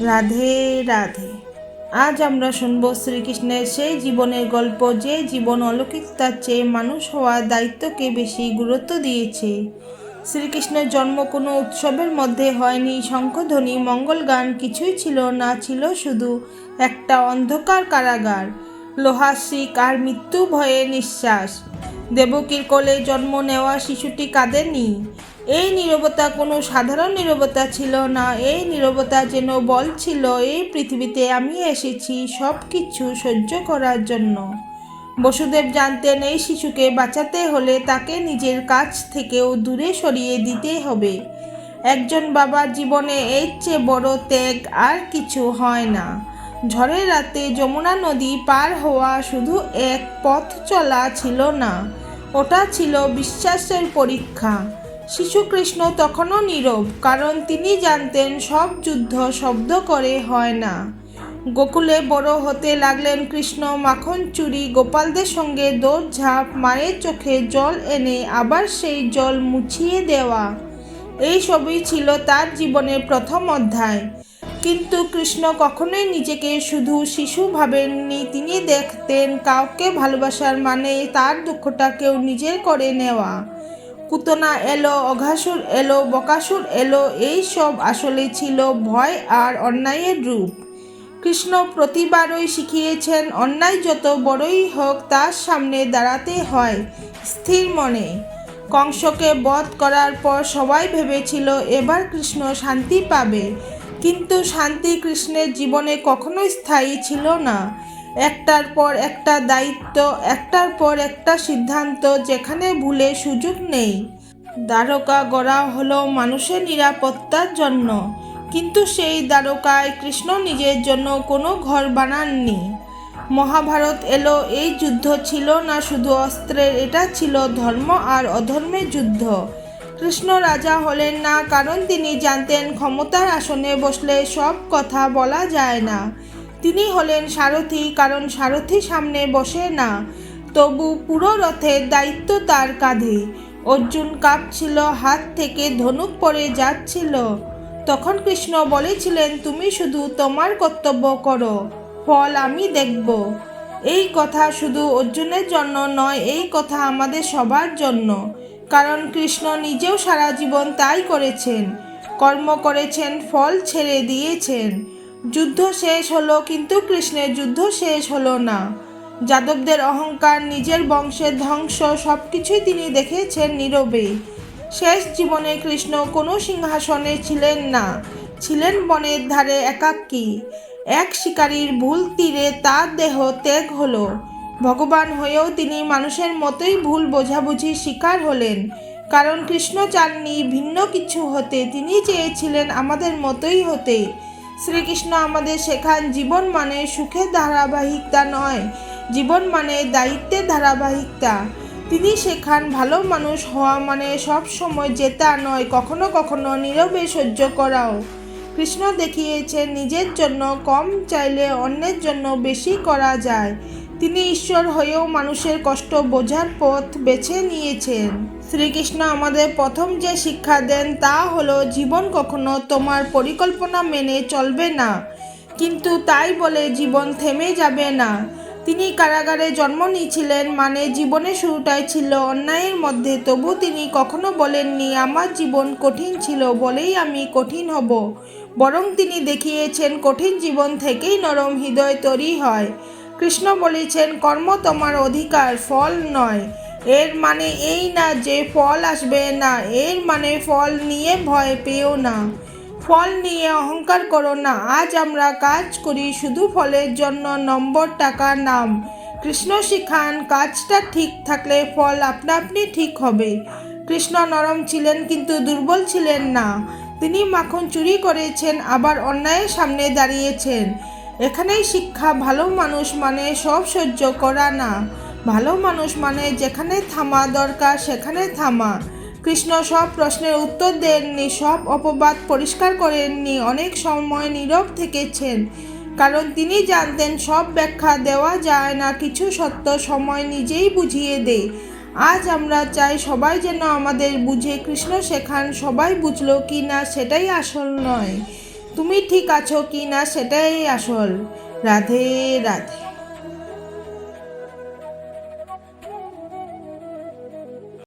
রাধে রাধে। আজ আমরা শুনব শ্রীকৃষ্ণের সেই জীবনের গল্প, যে জীবন অলৌকিকতার চেয়ে মানুষ হওয়ার দায়িত্বকে বেশি গুরুত্ব দিয়েছে। শ্রীকৃষ্ণের জন্ম কোনো উৎসবের মধ্যে হয়নি, শঙ্খধ্বনি, মঙ্গল গান কিছুই ছিল না, ছিল শুধু একটা অন্ধকার কারাগার। লোহার শিক আর মৃত্যু ভয়ে নিঃশ্বাস। দেবকীর কোলে জন্ম নেওয়া শিশুটি কাঁদেনি। এই নীরবতা কোনো সাধারণ নীরবতা ছিল না, এই নীরবতা যেন বল ছিল, এই পৃথিবীতে আমি এসেছি সব কিছু সহ্য করার জন্য। বসুদেব জানতেন এই শিশুকে বাঁচাতে হলে তাকে নিজের কাছ থেকেও দূরে সরিয়ে দিতে হবে। একজন বাবার জীবনে এর চেয়ে বড় ত্যাগ আর কিছু হয় না। ঝড়ের রাতে যমুনা নদী পার হওয়া শুধু এক পথ চলা ছিল না, ওটা ছিল বিশ্বাসের পরীক্ষা। শিশু কৃষ্ণ তখনও নীরব, কারণ তিনি জানতেন সব যুদ্ধ শব্দ করে হয় না। গোকুলে বড় হতে লাগলেন কৃষ্ণ, মাখন চুরি, গোপালদের সঙ্গে দৌড়ঝাঁপ মায়ের চোখে জল এনে আবার সেই জল মুছিয়ে দেওয়া। এই সবই ছিল তার জীবনের প্রথম অধ্যায়। কিন্তু কৃষ্ণ কখনোই নিজেকে শুধু শিশু ভাবেননি, তিনি দেখতেন কাউকে ভালোবাসার মানে তার দুঃখটাকেও নিজের করে নেওয়া। কুতনা এলো, অঘাসুর এলো, বকাসুর এলো, এই সব আসলে ছিল ভয় আর অন্যায়ের রূপ। কৃষ্ণ প্রতিবারই শিখিয়েছেন, অন্যায় যত বড়ই হোক তার সামনে দাঁড়াতে হয় স্থির মনে। কংসকে বধ করার পর সবাই ভেবেছিল, এবার কৃষ্ণ শান্তি পাবে। কিন্তু শান্তি কৃষ্ণের জীবনে কখনোই স্থায়ী ছিল না। একটার পর একটা দায়িত্ব, একটার পর একটা সিদ্ধান্ত, যেখানে ভুলে সুযোগ নেই। দ্বারকা গড়া হলো মানুষের নিরাপত্তার জন্য। কিন্তু সেই দ্বারকায় কৃষ্ণ নিজের জন্য কোনো ঘর বানাননি। মহাভারত এলো, এই যুদ্ধ ছিল না শুধু অস্ত্রের, এটা ছিল ধর্ম আর অধর্মের যুদ্ধ। কৃষ্ণ রাজা হলেন না, কারণ তিনি জানতেন ক্ষমতার আসনে বসলে সব কথা বলা যায় না। তিনি হলেন সারথি, কারণ সারথি সামনে বসে না, তবু পুরো রথের দায়িত্ব তার কাঁধে। অর্জুন কাঁপছিল, হাত থেকে ধনুক পরে যাচ্ছিল। তখন কৃষ্ণ বলেছিলেন, তুমি শুধু তোমার কর্তব্য করো, ফল আমি দেখব। এই কথা শুধু অর্জুনের জন্য নয়, এই কথা আমাদের সবার জন্য। কারণ কৃষ্ণ নিজেও সারা জীবন তাই করেছেন। কর্ম করেছেন, ফল ছেড়ে দিয়েছেন। যুদ্ধ শেষ হলো কিন্তু কৃষ্ণের যুদ্ধ শেষ হলো না। যাদবদের অহংকার, নিজের বংশের ধ্বংস সব কিছুই তিনি দেখেছেন নীরবে। শেষ জীবনে কৃষ্ণ কোনো সিংহাসনে ছিলেন না, ছিলেন বনের ধারে একাকী। এক শিকারীর ভুল তীরে তার দেহ ত্যাগ হলো। ভগবান হয়েও তিনি মানুষের মতোই ভুল বোঝাবুঝির শিকার হলেন, কারণ কৃষ্ণ চাননি ভিন্ন কিছু হতে। তিনি চেয়েছিলেন আমাদের মতোই হতে। শ্রীকৃষ্ণ আমাদের শেখান, জীবন মানে সুখের ধারাবাহিকতা নয়, জীবন মানে দায়িত্বের ধারাবাহিকতা। তিনি শেখান, ভালো মানুষ হওয়া মানে সব সময় জেতা নয়, কখনো কখনো নীরবে সহ্য করাও। কৃষ্ণ দেখিয়েছেন, নিজের জন্য কম চাইলে অন্যের জন্য বেশি করা যায়। তিনি ঈশ্বর হয়েও মানুষের কষ্ট বোঝার পথ বেছে নিয়েছেন। শ্রীকৃষ্ণ আমাদের প্রথম যে শিক্ষা দেন তা হলো, জীবন কখনো তোমার পরিকল্পনা মেনে চলবে না, কিন্তু তাই বলে জীবন থেমে যাবে না। তিনি কারাগারে জন্ম নিয়েছিলেন মানে জীবনের শুরুটাই ছিল অন্যায়ের মধ্যে। তবু তিনি কখনো বলেননি, আমার জীবন কঠিন ছিল বলেই আমি কঠিন হব। বরং তিনি দেখিয়েছেন, কঠিন জীবন থেকেই নরম হৃদয় তৈরি হয়। কৃষ্ণ বলেছেন, কর্ম তোমার অধিকার, ফল নয়। এর মানে এই না যে ফল আসবে না, এর মানে ফল নিয়ে ভয় পেও না। ফল নিয়ে অহংকার করো না, আজ আমরা কাজ করি শুধু ফলের জন্য নম্বর, টাকা, নাম। কৃষ্ণ শিখান, কাজটা ঠিক থাকলে ফল আপনা আপনি ঠিক হবে। কৃষ্ণ নরম ছিলেন কিন্তু দুর্বল ছিলেন না। তিনি মাখন চুরি করেছেন, আবার অন্যায়ের সামনে দাঁড়িয়েছেন। এখানেই শিক্ষা, ভালো মানুষ মানে সব সহ্য করা না। ভালো মানুষ মানে যেখানে থামা দরকার, সেখানে থামা। কৃষ্ণ সব প্রশ্নের উত্তর দেননি, সব অপবাদ পরিষ্কার করেননি, অনেক সময় নীরব থেকেছেন। কারণ তিনি জানতেন সব ব্যাখ্যা দেওয়া যায় না, কিছু সত্য সময় নিজেই বুঝিয়ে দেয় আজ আমরা চাই সবাই যেন আমাদের বুঝে কৃষ্ণ শেখান, সবাই বুঝলো কি না সেটাই আসল নয়। তুমি ঠিক আছো কি না সেটাই আসল। রাধে রাধে।